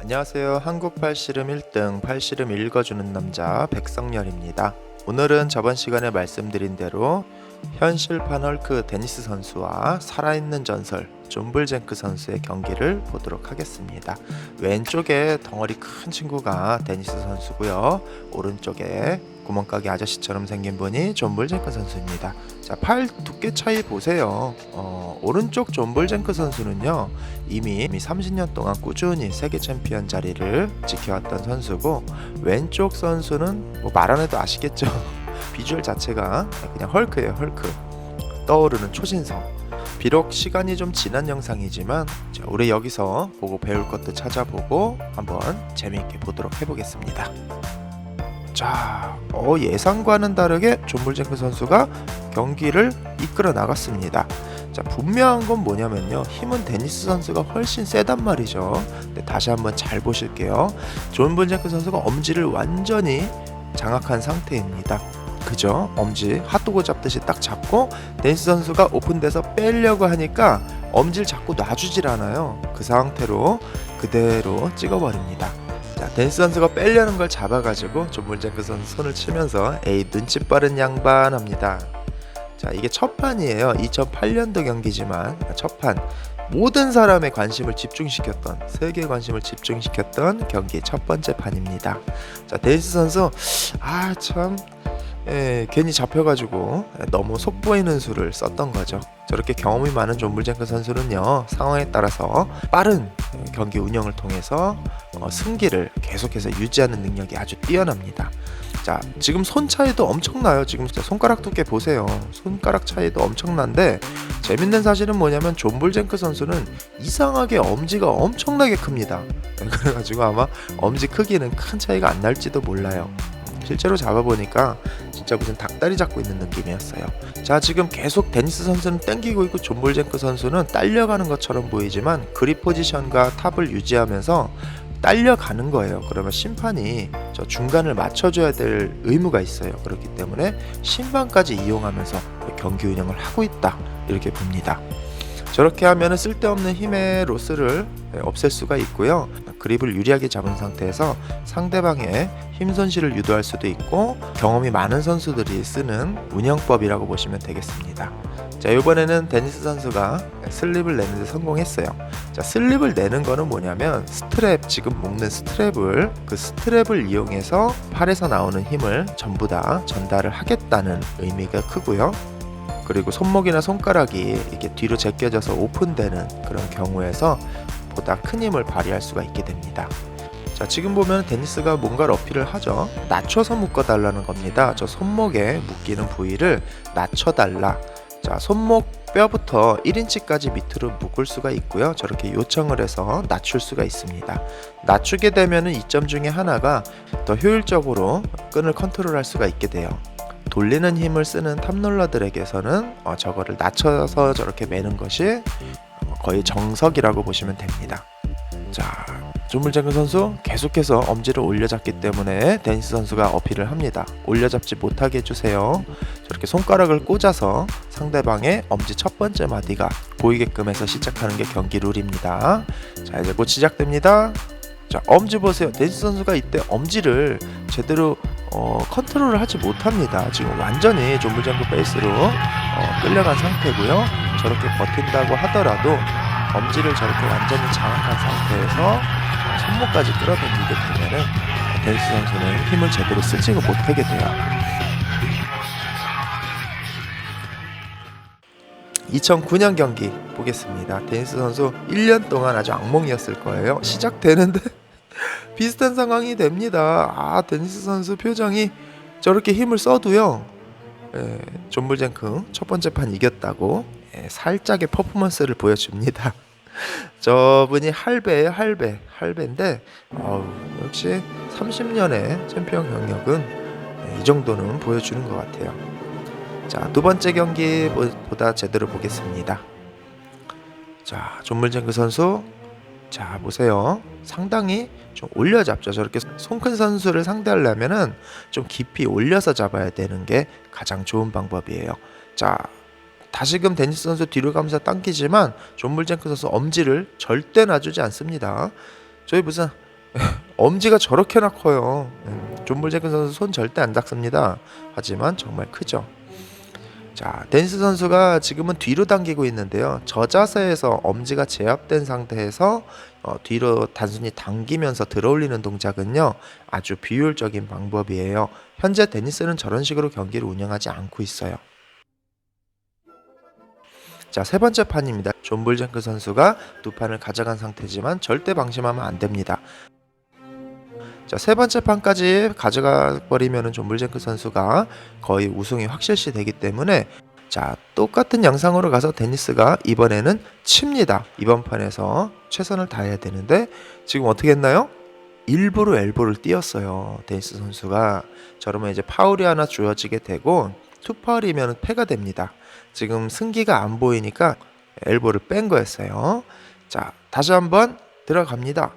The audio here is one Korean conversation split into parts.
안녕하세요. 한국 팔씨름 1등 팔씨름 읽어주는 남자 백성열입니다. 오늘은 저번 시간에 말씀드린 대로 현실판 헐크 데니스 선수와 살아있는 전설 존블젠크 선수의 경기를 보도록 하겠습니다. 왼쪽에 덩어리 큰 친구가 데니스 선수고요. 오른쪽에 구멍가게 아저씨처럼 생긴 분이 존블젠크 선수입니다. 자, 팔 두께 차이 보세요. 어, 오른쪽 존블젠크 선수는요. 이미 30년 동안 꾸준히 세계 챔피언 자리를 지켜왔던 선수고 왼쪽 선수는 뭐 말 안 해도 아시겠죠. 비주얼 자체가 그냥 헐크예요, 헐크. 떠오르는 초신성. 비록 시간이 좀 지난 영상이지만 자, 우리 여기서 보고 배울 것도 찾아보고 한번 재미있게 보도록 해보겠습니다. 자, 어, 예상과는 다르게 존블젠크 선수가 경기를 이끌어 나갔습니다. 자, 분명한 건 뭐냐면요. 힘은 데니스 선수가 훨씬 세단 말이죠. 근데 다시 한번 잘 보실게요. 존블젠크 선수가 엄지를 완전히 장악한 상태입니다. 그죠? 엄지 핫도그 잡듯이 딱 잡고 데니스 선수가 오픈돼서 빼려고 하니까 엄지를 자꾸 놔주질 않아요. 그 상태로 그대로 찍어버립니다. 자, 데니스 선수가 빼려는 걸 잡아가지고 존블젠크 선수 손을 치면서 에이 눈치 빠른 양반 합니다. 자, 이게 첫 판이에요. 2008년도 경기지만 첫 판. 모든 사람의 관심을 집중시켰던 세계 관심을 집중시켰던 경기 첫 번째 판입니다. 자, 데니스 선수 아 참 예, 괜히 잡혀가지고 너무 속보이는 수를 썼던 거죠. 저렇게 경험이 많은 존블젠크 선수는요 상황에 따라서 빠른 경기 운영을 통해서 어, 승기를 계속해서 유지하는 능력이 아주 뛰어납니다. 자 지금 손 차이도 엄청나요. 지금 손가락 두께 보세요. 손가락 차이도 엄청난데 재밌는 사실은 뭐냐면 존블젠크 선수는 이상하게 엄지가 엄청나게 큽니다. 그래가지고 아마 엄지 크기는 큰 차이가 안 날지도 몰라요. 실제로 잡아보니까 진짜 무슨 닭다리 잡고 있는 느낌이었어요. 자 지금 계속 데니스 선수는 땡기고 있고 존볼젠크 선수는 딸려가는 것처럼 보이지만 그립 포지션과 탑을 유지하면서 딸려가는 거예요. 그러면 심판이 저 중간을 맞춰줘야 될 의무가 있어요. 그렇기 때문에 심판까지 이용하면서 경기 운영을 하고 있다 이렇게 봅니다. 저렇게 하면 쓸데없는 힘의 로스를 없앨 수가 있고요. 그립을 유리하게 잡은 상태에서 상대방의 힘 손실을 유도할 수도 있고 경험이 많은 선수들이 쓰는 운영법이라고 보시면 되겠습니다. 자 이번에는 데니스 선수가 슬립을 내는데 성공했어요. 자 슬립을 내는 거는 뭐냐면 스트랩 지금 묶는 스트랩을 그 스트랩을 이용해서 팔에서 나오는 힘을 전부 다 전달을 하겠다는 의미가 크고요. 그리고 손목이나 손가락이 이렇게 뒤로 제껴져서 오픈되는 그런 경우에서 보다 큰 힘을 발휘할 수가 있게 됩니다. 자, 지금 보면 데니스가 뭔가를 어필을 하죠. 낮춰서 묶어달라는 겁니다. 저 손목에 묶이는 부위를 낮춰달라. 자, 손목 뼈부터 1인치까지 밑으로 묶을 수가 있고요. 저렇게 요청을 해서 낮출 수가 있습니다. 낮추게 되면은 이점 중에 하나가 더 효율적으로 끈을 컨트롤할 수가 있게 돼요. 돌리는 힘을 쓰는 탑롤러들에게서는 어, 저거를 낮춰서 저렇게 매는 것이 어, 거의 정석이라고 보시면 됩니다. 자, 조물장근 선수 계속해서 엄지를 올려잡기 때문에 데니스 선수가 어필을 합니다. 올려잡지 못하게 해주세요. 저렇게 손가락을 꽂아서 상대방의 엄지 첫 번째 마디가 보이게끔 해서 시작하는 게 경기 룰입니다. 자, 이제 곧 시작됩니다. 자, 엄지 보세요. 데니스 선수가 이때 엄지를 제대로 어, 컨트롤을 하지 못합니다. 지금 완전히 존물장구 베이스로 어, 끌려간 상태고요. 저렇게 버틴다고 하더라도 엄지를 저렇게 완전히 장악한 상태에서 어, 손목까지 끌어당기게 되면은 데니스 선수는 힘을 제대로 쓰지가 못하게 돼요. 2009년 경기 보겠습니다. 데니스 선수 1년 동안 아주 악몽이었을 거예요. 시작되는데 비슷한 상황이 됩니다. 아 데니스 선수 표정이 저렇게 힘을 써도요. 예, 존블젠크 첫 번째 판 이겼다고 예, 살짝의 퍼포먼스를 보여줍니다. 저분이 할배예요, 할배, 할배인데 어우, 역시 30년의 챔피언 경력은 예, 이 정도는 보여주는 것 같아요. 자, 두 번째 경기보다 제대로 보겠습니다. 자, 존물쟁크 선수. 자, 보세요. 상당히 좀 올려 잡죠. 저렇게 손 큰 선수를 상대하려면은 좀 깊이 올려서 잡아야 되는 게 가장 좋은 방법이에요. 자, 다시금 데니스 선수 뒤로 가면서 당기지만 존물쟁크 선수 엄지를 절대 놔주지 않습니다. 저희 무슨 엄지가 저렇게나 커요. 예, 존 볼제크 선수 손 절대 안 닿습니다. 하지만 정말 크죠. 자, 댄스 선수가 지금은 뒤로 당기고 있는데요. 저 자세에서 엄지가 제압된 상태에서 어, 뒤로 단순히 당기면서 들어올리는 동작은요, 아주 비효율적인 방법이에요. 현재 데니스는 저런 식으로 경기를 운영하지 않고 있어요. 자, 세 번째 판입니다. 존 볼젠크 선수가 두 판을 가져간 상태지만 절대 방심하면 안 됩니다. 자, 세 번째 판까지 가져가 버리면은 존 볼젠크 선수가 거의 우승이 확실시 되기 때문에 자, 똑같은 양상으로 가서 데니스가 이번에는 칩니다. 이번 판에서 최선을 다해야 되는데 지금 어떻게 했나요? 일부러 엘보를 띄었어요. 데니스 선수가 저러면 이제 파울이 하나 주어지게 되고 투 파울이면 패가 됩니다. 지금 승기가 안 보이니까 엘보를 뺀 거였어요. 자, 다시 한번 들어갑니다.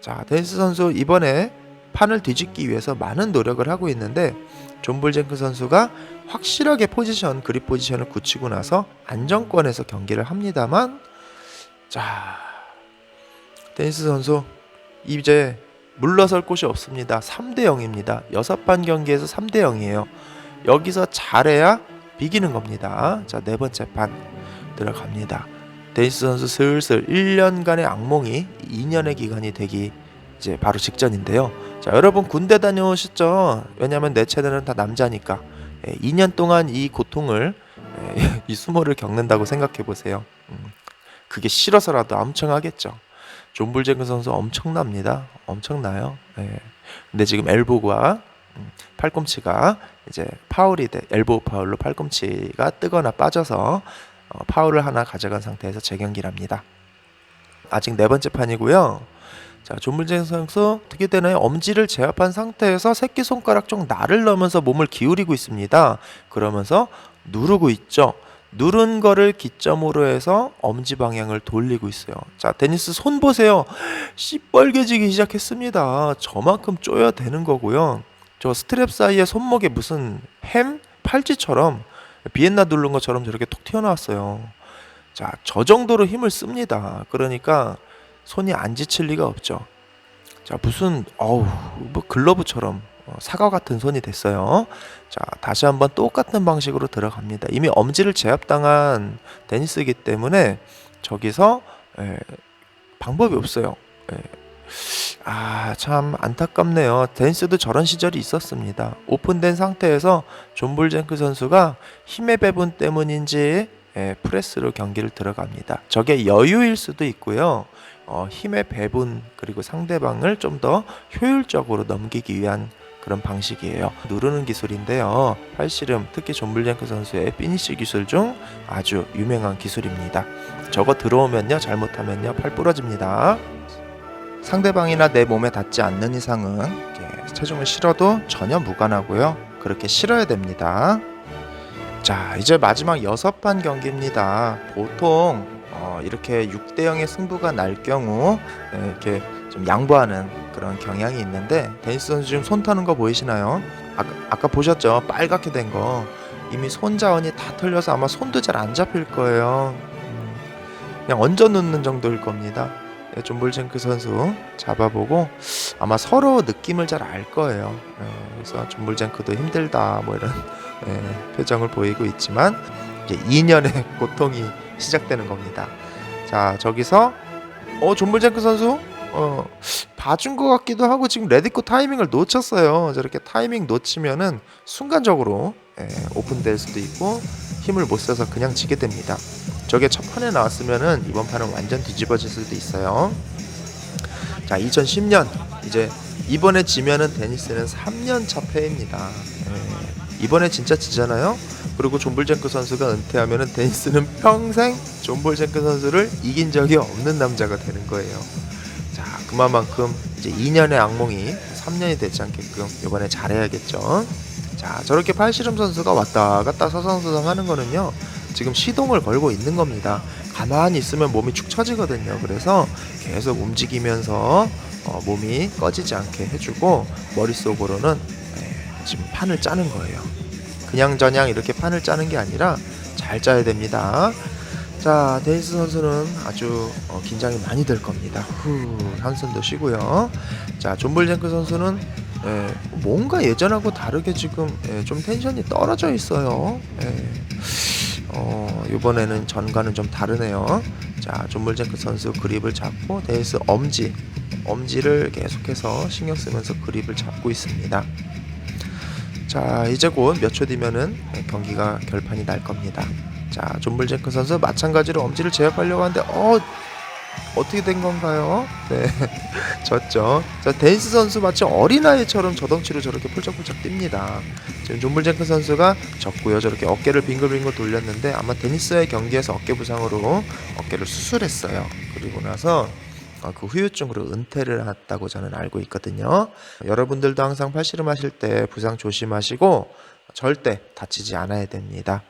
자, 데니스 선수 이번에 판을 뒤집기 위해서 많은 노력을 하고 있는데 존 볼젠크 선수가 확실하게 포지션 그립 포지션을 굳히고 나서 안정권에서 경기를 합니다만 자 데니스 선수 이제 물러설 곳이 없습니다. 3대 0입니다. 여섯 판 경기에서 3대 0이에요. 여기서 잘해야 비기는 겁니다. 자, 네 번째 판 들어갑니다. 데니스 선수 슬슬 1년간의 악몽이 2년의 기간이 되기 이제 바로 직전인데요. 자, 여러분 군대 다녀오셨죠? 왜냐면 내 채널은 다 남자니까. 예, 2년 동안 이 고통을 예, 이 수모를 겪는다고 생각해 보세요. 음, 그게 싫어서라도 엄청 하겠죠. 존 볼젠크 선수 엄청납니다. 엄청나요. 예. 근데 지금 엘보가 음, 팔꿈치가 이제 파울이 돼 엘보 파울로 팔꿈치가 뜨거나 빠져서 어, 파울을 하나 가져간 상태에서 재경기를 합니다. 아직 네 번째 판이고요. 자, 존물쟁 선수 어떻게 되나요? 엄지를 제압한 상태에서 새끼 손가락 쪽 날을 넣으면서 몸을 기울이고 있습니다. 그러면서 누르고 있죠. 누른 거를 기점으로 해서 엄지 방향을 돌리고 있어요. 자, 데니스 손 보세요. 시뻘개지기 시작했습니다. 저만큼 쪼야 되는 거고요. 저 스트랩 사이에 손목에 무슨 햄 팔찌처럼 비엔나 누른 것처럼 저렇게 톡 튀어나왔어요. 자, 저 정도로 힘을 씁니다. 그러니까 손이 안 지칠 리가 없죠. 자, 무슨 어우, 뭐 글러브처럼 어, 사과 같은 손이 됐어요. 자, 다시 한번 똑같은 방식으로 들어갑니다. 이미 엄지를 제압당한 데니스이기 때문에 저기서 에, 방법이 없어요. 에, 아, 참 안타깝네요. 데니스도 저런 시절이 있었습니다. 오픈된 상태에서 존 볼젠크 선수가 힘의 배분 때문인지 에, 프레스로 경기를 들어갑니다. 저게 여유일 수도 있고요. 어, 힘의 배분 그리고 상대방을 좀 더 효율적으로 넘기기 위한 그런 방식이에요. 누르는 기술인데요. 팔씨름 특히 존 블랭크 선수의 피니시 기술 중 아주 유명한 기술입니다. 저거 들어오면요 잘못하면요 팔 부러집니다. 상대방이나 내 몸에 닿지 않는 이상은 체중을 실어도 전혀 무관하고요. 그렇게 실어야 됩니다. 자 이제 마지막 여섯 판 경기입니다. 보통 어, 이렇게 6대 0의 승부가 날 경우 네, 이렇게 좀 양보하는 그런 경향이 있는데 데니스 선수 지금 손 터는 거 보이시나요? 아까, 아까 보셨죠? 빨갛게 된 거. 이미 손 자원이 다 털려서 아마 손도 잘 안 잡힐 거예요. 음, 그냥 얹어 놓는 정도일 겁니다. 네, 존 볼젠크 선수 잡아보고 아마 서로 느낌을 잘 알 거예요. 네, 그래서 존 볼젠크도 힘들다 뭐 이런 네, 표정을 보이고 있지만 이제 2년의 고통이 시작되는 겁니다. 자 저기서 어 존볼젠크 선수 어 봐준 것 같기도 하고 지금 레디코 타이밍을 놓쳤어요. 저렇게 타이밍 놓치면은 순간적으로 예, 오픈될 수도 있고 힘을 못 써서 그냥 지게 됩니다. 저게 첫 판에 나왔으면은 이번 판은 완전 뒤집어질 수도 있어요. 자 2010년 이제 이번에 지면은 데니스는 3년 차 패입니다. 예, 이번에 진짜 지잖아요. 그리고 존볼젠크 선수가 은퇴하면은 데니스는 평생 존볼젠크 선수를 이긴 적이 없는 남자가 되는 거예요. 자, 그만큼 이제 2년의 악몽이 3년이 되지 않게끔 이번에 잘해야겠죠. 자, 저렇게 팔씨름 선수가 왔다 갔다 서성서성 하는 거는요. 지금 시동을 걸고 있는 겁니다. 가만히 있으면 몸이 축 처지거든요. 그래서 계속 움직이면서 어, 몸이 꺼지지 않게 해주고 머릿속으로는 네, 지금 판을 짜는 거예요. 그냥 저냥 이렇게 판을 짜는 게 아니라 잘 짜야 됩니다. 자, 데니스 선수는 아주 어, 긴장이 많이 될 겁니다. 후, 한숨도 쉬고요. 자, 존볼젠크 선수는 예, 뭔가 예전하고 다르게 지금 예, 좀 텐션이 떨어져 있어요. 예. 어, 이번에는 전과는 좀 다르네요. 자, 존볼젠크 선수 그립을 잡고 데니스 엄지, 엄지를 계속해서 신경 쓰면서 그립을 잡고 있습니다. 자, 이제 곧 몇 초 뒤면은 경기가 결판이 날 겁니다. 자, 존블제크 선수 마찬가지로 엄지를 제압하려고 하는데 어 어떻게 된 건가요? 네, 졌죠. 자, 데니스 선수 마치 어린아이처럼 저덩치로 저렇게 폴짝폴짝 뜁니다. 지금 존블제크 선수가 졌고요. 저렇게 어깨를 빙글빙글 돌렸는데 아마 데니스의 경기에서 어깨 부상으로 어깨를 수술했어요. 그리고 나서 어, 그 후유증으로 은퇴를 했다고 저는 알고 있거든요. 여러분들도 항상 팔씨름 하실 때 부상 조심하시고 절대 다치지 않아야 됩니다.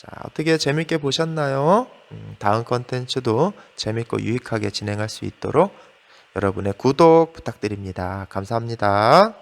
자, 어떻게 재밌게 보셨나요? 음, 다음 컨텐츠도 재밌고 유익하게 진행할 수 있도록 여러분의 구독 부탁드립니다. 감사합니다.